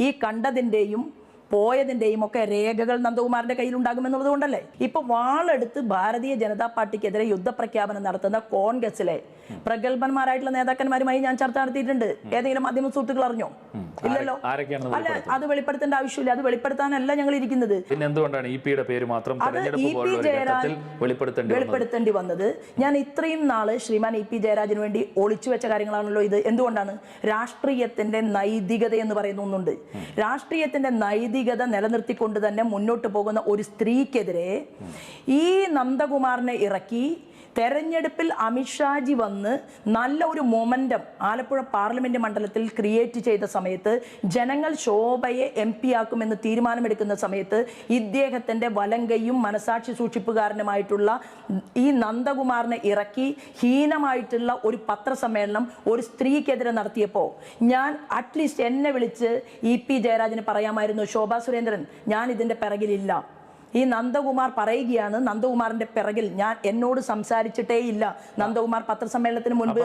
ഈ കണ്ടതിന്റെയും പോയതിന്റെയും ഒക്കെ രേഖകൾ നന്ദകുമാറിന്റെ കയ്യിലുണ്ടാകുമെന്നുള്ളത് കൊണ്ടല്ലേ ഇപ്പൊ വാളെടുത്ത് ഭാരതീയ ജനതാ പാർട്ടിക്കെതിരെ യുദ്ധപ്രഖ്യാപനം നടത്തുന്ന കോൺഗ്രസിലെ പ്രഗത്ഭന്മാരായിട്ടുള്ള നേതാക്കന്മാരുമായി ഞാൻ ചർച്ച നടത്തിയിട്ടുണ്ട്. ഏതെങ്കിലും മാധ്യമ സുഹൃത്തുക്കൾ അറിഞ്ഞോ? ഇല്ലല്ലോ. അല്ല അത് വെളിപ്പെടുത്തേണ്ട ആവശ്യമില്ല. അത് വെളിപ്പെടുത്താനല്ല ഞങ്ങൾ ഇരിക്കുന്നത്. പിന്നെ എന്തുകൊണ്ടാണ് ഇ പിയുടെ പേര് മാത്രം വെളിപ്പെടുത്തേണ്ടി വന്നത്? ഞാൻ ഇത്രയും നാൾ ശ്രീമാൻ ഇ പി ജയരാജന് വേണ്ടി ഒളിച്ചു വെച്ച കാര്യങ്ങളാണല്ലോ ഇത്. എന്തുകൊണ്ടാണ്? രാഷ്ട്രീയത്തിന്റെ നൈതികത എന്ന് പറയുന്ന ഒന്നുണ്ട്. രാഷ്ട്രീയത്തിന്റെ നൈതിക നൈതികത നിലനിർത്തിക്കൊണ്ട് തന്നെ മുന്നോട്ട് പോകുന്ന ഒരു സ്ത്രീക്കെതിരെ ഈ നന്ദകുമാറിനെ ഇറക്കി തെരഞ്ഞെടുപ്പിൽ അമിത്ഷാജി വന്ന് നല്ല ഒരു മൊമെന്റം ആലപ്പുഴ പാർലമെന്റ് മണ്ഡലത്തിൽ ക്രിയേറ്റ് ചെയ്ത സമയത്ത് ജനങ്ങൾ ശോഭയെ എം പി ആക്കുമെന്ന് തീരുമാനമെടുക്കുന്ന സമയത്ത് ഇദ്ദേഹത്തിന്റെ വലങ്കയും മനസാക്ഷി സൂക്ഷിപ്പുകാരനുമായിട്ടുള്ള ഈ നന്ദകുമാറിനെ ഇറക്കി ഹീനമായിട്ടുള്ള ഒരു പത്രസമ്മേളനം ഒരു സ്ത്രീക്കെതിരെ നടത്തിയപ്പോൾ ഞാൻ അറ്റ്ലീസ്റ്റ് എന്നെ വിളിച്ച് ഇ പി ജയരാജന് പറയാമായിരുന്നു ശോഭാ സുരേന്ദ്രൻ ഞാൻ ഇതിന്റെ പിറകിലില്ല. ഈ നന്ദകുമാർ പറയുകയാണ് നന്ദകുമാറിന്റെ പിറകിൽ ഞാൻ എന്നോട് സംസാരിച്ചിട്ടേ ഇല്ല. നന്ദകുമാർ പത്രസമ്മേളനത്തിന് മുൻപ്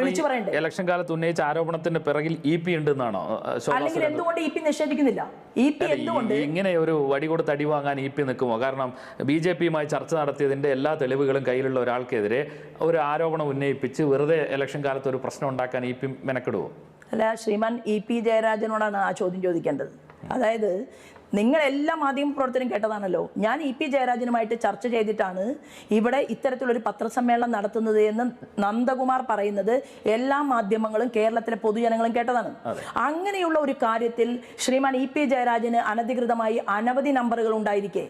വിളിച്ചു പറയണ്ടേ? ഇലക്ഷൻ കാലത്ത് ഉന്നയിച്ച ആരോപണത്തിന്റെ പിറകിൽ ഇ പി ഉണ്ടെന്നാണോ അല്ലെങ്കിൽ എന്തുകൊണ്ട് ഇ പി നിഷേധിക്കുന്നില്ല? ഇ പി എന്തുകൊണ്ട്? ഇങ്ങനെ ഒരു വടി കൊടുത്ത് അടി വാങ്ങാൻ ഇ പി നിൽക്കുമോ? കാരണം ബി ജെ പിയുമായി ചർച്ച നടത്തിയതിന്റെ എല്ലാ തെളിവുകളും കയ്യിലുള്ള ഒരാൾക്കെതിരെ ഒരു ആരോപണം ഉന്നയിപ്പിച്ച് വെറുതെ ഇലക്ഷൻ കാലത്ത് ഒരു പ്രശ്നം ഉണ്ടാക്കാൻ ഇ പി മെനക്കെടുവോ? അല്ല ശ്രീമാൻ ഇ പി ജയരാജനോടാണ് ആ ചോദ്യം ചോദിക്കേണ്ടത്. അതായത് നിങ്ങൾ എല്ലാ മാധ്യമ പ്രവർത്തനം കേട്ടതാണല്ലോ. ഞാൻ ഇ പി ജയരാജനുമായിട്ട് ചർച്ച ചെയ്തിട്ടാണ് ഇവിടെ ഇത്തരത്തിലൊരു പത്രസമ്മേളനം നടത്തുന്നത് എന്ന് നന്ദകുമാർ പറയുന്നത് എല്ലാ മാധ്യമങ്ങളും കേരളത്തിലെ പൊതുജനങ്ങളും കേട്ടതാണ്. അങ്ങനെയുള്ള ഒരു കാര്യത്തിൽ ശ്രീമാൻ ഇ പി ജയരാജന് അനധികൃതമായി അനവധി നമ്പറുകൾ ഉണ്ടായിരിക്കെ.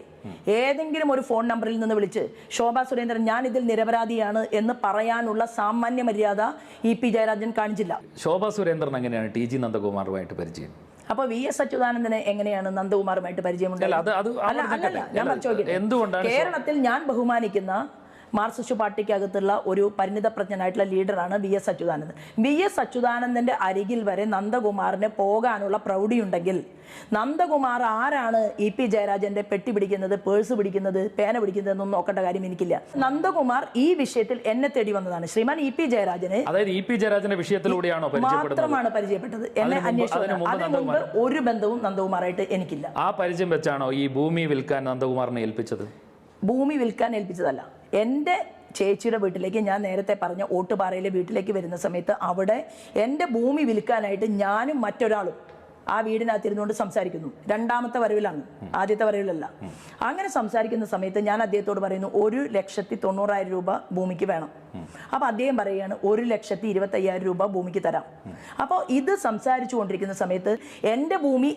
ഏതെങ്കിലും ഒരു ഫോൺ നമ്പറിൽ നിന്ന് വിളിച്ച് ശോഭാ സുരേന്ദ്രൻ ഞാൻ ഇതിൽ നിരപരാധിയാണ് എന്ന് പറയാനുള്ള സാമാന്യ മര്യാദ ഇ പി ജയരാജൻ കാണിച്ചില്ല. ശോഭാ സുരേന്ദ്രൻ എങ്ങനെയാണ് ടി ജി നന്ദകുമാറുമായിട്ട് പരിചയം? അപ്പൊ വി എസ് അച്യുതാനന്ദന് എങ്ങനെയാണ് നന്ദകുമാറുമായിട്ട് പരിചയമുണ്ട്. എന്തുകൊണ്ടാണ് കേരളത്തിൽ ഞാൻ ബഹുമാനിക്കുന്ന മാർക്സിസ്റ്റ് പാർട്ടിക്കകത്തുള്ള ഒരു പരിണിതപ്രജ്ഞനായിട്ടുള്ള ലീഡറാണ് V S Achuthanandan. V S അച്യുതാനന്ദന്റെ അരികിൽ വരെ നന്ദകുമാറിന് പോകാനുള്ള പ്രൗഢിയുണ്ടെങ്കിൽ നന്ദകുമാർ ആരാണ് ഇ പി ജയരാജന്റെ പെട്ടി പിടിക്കുന്നത് പേഴ്സ് പിടിക്കുന്നത് പേന പിടിക്കുന്നത് എന്നൊന്നും നോക്കേണ്ട കാര്യം എനിക്കില്ല. നന്ദകുമാർ ഈ വിഷയത്തിൽ എന്നെ തേടി വന്നതാണ്. ശ്രീമാൻ ഇ പി ജയരാജന് അതായത് ഇ പി ജയരാജന്റെ വിഷയത്തിലൂടെയാണോ മാത്രമാണ് പരിചയപ്പെട്ടത്. എന്നെ അതിനു മുമ്പ്- അന്വേഷിച്ചു അതിനു മുമ്പ് ഒരു ബന്ധവും നന്ദകുമാറായിട്ട് എനിക്കില്ല. ആ പരിചയം വെച്ചാണോ ഈ ഭൂമി വിൽക്കാൻ നന്ദകുമാറിനെ ഏൽപ്പിച്ചത്? ഭൂമി വിൽക്കാൻ ഏൽപ്പിച്ചതല്ല. എന്റെ ചേച്ചിയുടെ വീട്ടിലേക്ക് ഞാൻ നേരത്തെ പറഞ്ഞ ഓട്ടുപാറയിലെ വീട്ടിലേക്ക് വരുന്ന സമയത്ത് അവിടെ എന്റെ ഭൂമി വിൽക്കാനായിട്ട് ഞാനും മറ്റൊരാളും ആ വീടിനകത്തിരുന്നുകൊണ്ട് സംസാരിക്കുന്നു. രണ്ടാമത്തെ വരവിലാണ്. ആദ്യത്തെ വരവിലല്ല. അങ്ങനെ സംസാരിക്കുന്ന സമയത്ത് ഞാൻ അദ്ദേഹത്തോട് പറയുന്നു ഒരു ലക്ഷത്തി തൊണ്ണൂറായിരം രൂപ ഭൂമിക്ക് വേണം. അപ്പോൾ അദ്ദേഹം പറയുകയാണ് ഒരു ലക്ഷത്തി ഇരുപത്തയ്യായിരം രൂപ ഭൂമിക്ക് തരാം. അപ്പോൾ ഇത് സംസാരിച്ചു കൊണ്ടിരിക്കുന്ന സമയത്ത് എന്റെ ഭൂമി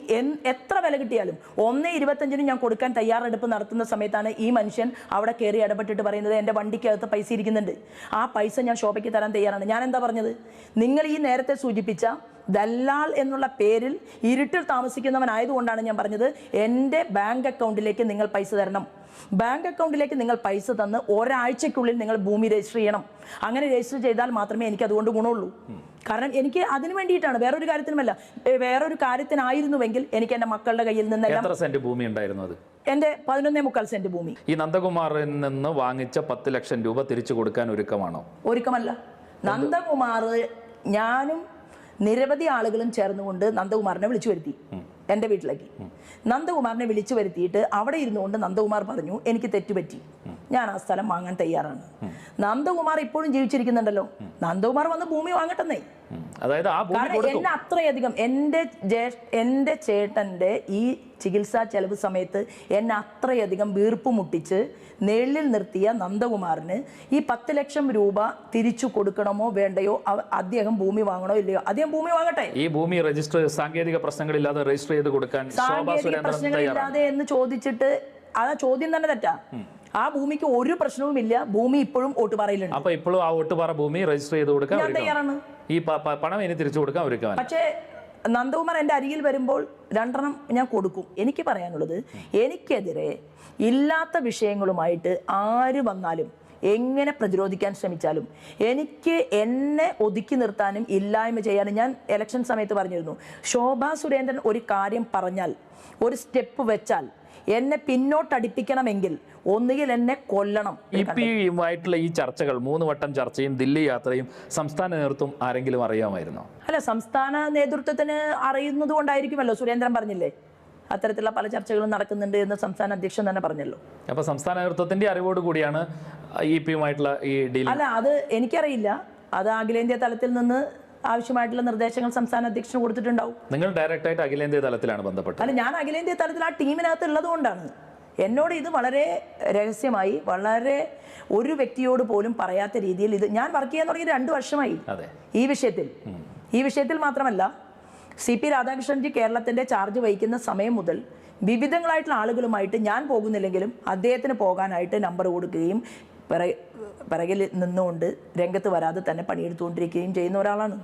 എത്ര വില കിട്ടിയാലും ഒന്ന് ഇരുപത്തഞ്ചിന് ഞാൻ കൊടുക്കാൻ തയ്യാറെടുപ്പ് നടത്തുന്ന സമയത്താണ് ഈ മനുഷ്യൻ അവിടെ കയറി ഇടപെട്ടിട്ട് പറയുന്നത് എന്റെ വണ്ടിക്കകത്ത് പൈസ ഇരിക്കുന്നുണ്ട്. ആ പൈസ ഞാൻ ഷോപ്പയ്ക്ക് തരാൻ തയ്യാറാണ്. ഞാൻ എന്താ പറഞ്ഞത്? നിങ്ങൾ ഈ നേരത്തെ സൂചിപ്പിച്ച ദല്ലാൾ എന്നുള്ള പേരിൽ ഇരുട്ടിൽ താമസിക്കുന്നവനായതുകൊണ്ടാണ് ഞാൻ പറഞ്ഞത് എന്റെ ബാങ്ക് അക്കൗണ്ടിലേക്ക് നിങ്ങൾ പൈസ തരണം. ബാങ്ക് അക്കൗണ്ടിലേക്ക് നിങ്ങൾ പൈസ തന്ന് ഒരാഴ്ചയ്ക്കുള്ളിൽ നിങ്ങൾ ഭൂമി രജിസ്റ്റർ ചെയ്യണം. അങ്ങനെ രജിസ്റ്റർ ചെയ്താൽ മാത്രമേ എനിക്ക് അതുകൊണ്ട് ഗുണമുള്ളൂ. കാരണം എനിക്ക് അതിന് വേണ്ടിയിട്ടാണ്. വേറൊരു കാര്യത്തിനുമല്ല. വേറൊരു കാര്യത്തിനായിരുന്നുവെങ്കിൽ എനിക്ക് എന്റെ മക്കളുടെ കയ്യിൽ നിന്ന് സെന്റ് ഭൂമി ഉണ്ടായിരുന്നു അത്? എന്റെ പതിനൊന്നേ മുക്കാൽ സെന്റ് ഭൂമി. ഈ നന്ദകുമാറിൽ നിന്ന് വാങ്ങിച്ച പത്ത് ലക്ഷം രൂപ തിരിച്ചു കൊടുക്കാൻ ഒരുക്കമാണോ? ഒരുക്കമല്ല. നന്ദകുമാർ ഞാനും നിരവധി ആളുകളും ചേർന്നുകൊണ്ട് നന്ദകുമാറിനെ വിളിച്ചു വരുത്തി. എന്റെ വീട്ടിലേക്ക്. നന്ദകുമാറിനെ വിളിച്ചു വരുത്തിയിട്ട് അവിടെ ഇരുന്നുകൊണ്ട് നന്ദകുമാർ പറഞ്ഞു എനിക്ക് തെറ്റുപറ്റി. ഞാൻ ആ സ്ഥലം വാങ്ങാൻ തയ്യാറാണ്. നന്ദകുമാർ ഇപ്പോഴും ജീവിച്ചിരിക്കുന്നുണ്ടല്ലോ. നന്ദകുമാർ വന്ന് ഭൂമി വാങ്ങട്ടെന്നേ. അതായത് ആ എന്നെ അത്രയധികം എന്റെ എന്റെ ചേട്ടന്റെ ഈ ചികിത്സാ ചെലവ് സമയത്ത് എന്നെ അത്രയധികം വീർപ്പ് മുട്ടിച്ച് നെള്ളിൽ നിർത്തിയ നന്ദകുമാറിന് ഈ പത്ത് ലക്ഷം രൂപ തിരിച്ചു കൊടുക്കണമോ വേണ്ടയോ അദ്ദേഹം ഭൂമി വാങ്ങണോ ഇല്ലയോ? അദ്ദേഹം ഭൂമി വാങ്ങട്ടെ. ഈ ഭൂമി രജിസ്റ്റർ സാങ്കേതിക പ്രശ്നങ്ങളില്ലാതെ രജിസ്റ്റർ ചെയ്ത് കൊടുക്കാൻ സാങ്കേതിക പ്രശ്നങ്ങളില്ലാതെ എന്ന് ചോദിച്ചിട്ട് ആ ചോദ്യം തന്നെ തെറ്റാ. ആ ഭൂമിക്ക് ഒരു പ്രശ്നവുമില്ല ഭൂമി ഇപ്പോഴും ഓട്ടുപാറയിലുണ്ട്. അപ്പൊ ഇപ്പോഴും ആ ഓട്ടുപാറ ഭൂമി രജിസ്റ്റർ ചെയ്ത് കൊടുക്കാൻ ഞാൻ തയ്യാറാണ്. ഈ പണം ഇനി തിരിച്ചു കൊടുക്കാൻ ഒരുക്കാൻ പക്ഷേ നന്ദകുമാർ എന്റെ അരികിൽ വരുമ്പോൾ രണ്ടെണ്ണം ഞാൻ കൊടുക്കും. എനിക്ക് പറയാനുള്ളത് എനിക്കെതിരെ ഇല്ലാത്ത വിഷയങ്ങളുമായിട്ട് ആര് വന്നാലും എങ്ങനെ പ്രതിരോധിക്കാൻ ശ്രമിച്ചാലും എനിക്ക് എന്നെ ഒതുക്കി നിർത്താനും ഇല്ലായ്മ ചെയ്യാനും ഞാൻ ഇലക്ഷൻ സമയത്ത് പറഞ്ഞിരുന്നു. ശോഭാ സുരേന്ദ്രൻ ഒരു കാര്യം പറഞ്ഞാൽ ഒരു സ്റ്റെപ്പ് വെച്ചാൽ എന്നെ പിന്നോട്ടടിപ്പിക്കണമെങ്കിൽ ഒന്നുകിൽ എന്നെ കൊല്ലണം ഇ പിയുമായിട്ടുള്ള ഈ ചർച്ചകൾ മൂന്ന് വട്ടം ചർച്ചയും ദില്ലി യാത്രയും സംസ്ഥാന നേതൃത്വം ആരെങ്കിലും അറിയാമായിരുന്നോ? അല്ല സംസ്ഥാന നേതൃത്വത്തിന് അറിയുന്നത് കൊണ്ടായിരിക്കുമല്ലോ സുരേന്ദ്രൻ പറഞ്ഞില്ലേ? അത്തരത്തിലുള്ള പല ചർച്ചകളും നടക്കുന്നുണ്ട് എന്ന് സംസ്ഥാന അധ്യക്ഷൻ തന്നെ പറഞ്ഞല്ലോ. അപ്പൊ സംസ്ഥാന നേതൃത്വത്തിന്റെ അറിവോട് കൂടിയാണ് ഇ പിയുമായിട്ടുള്ള ഈ ഡീൽ അല്ല അത് എനിക്കറിയില്ല. അത് അഖിലേന്ത്യാ തലത്തിൽ നിന്ന് ആവശ്യമായിട്ടുള്ള നിർദ്ദേശങ്ങൾ സംസ്ഥാന അധ്യക്ഷന് കൊടുത്തിട്ടുണ്ടാവും. നിങ്ങൾ ഡയറക്റ്റ് ആയിട്ട് അഖിലേന്ത്യാ തലത്തിലാണ് ബന്ധപ്പെട്ടത്. അല്ല ഞാൻ അഖിലേന്ത്യാ തലത്തിൽ ആ ടീമിനകത്ത് ഉള്ളത് കൊണ്ടാണ്. എന്നോട് ഇത് വളരെ രഹസ്യമായി വളരെ ഒരു വ്യക്തിയോട് പോലും പറയാത്ത രീതിയിൽ ഇത് ഞാൻ വർക്ക് ചെയ്യാൻ തുടങ്ങി രണ്ട് വർഷമായി ഈ വിഷയത്തിൽ. ഈ വിഷയത്തിൽ മാത്രമല്ല സി പി രാധാകൃഷ്ണൻജി കേരളത്തിന്റെ ചാർജ് വഹിക്കുന്ന സമയം മുതൽ വിവിധങ്ങളായിട്ടുള്ള ആളുകളുമായിട്ട് ഞാൻ പോകുന്നില്ലെങ്കിലും അദ്ദേഹത്തിന് പോകാനായിട്ട് നമ്പർ കൊടുക്കുകയും പിറ പിറകിൽ നിന്നുകൊണ്ട് രംഗത്ത് വരാതെ തന്നെ പണിയെടുത്തുകൊണ്ടിരിക്കുകയും ചെയ്യുന്ന ഒരാളാണ്.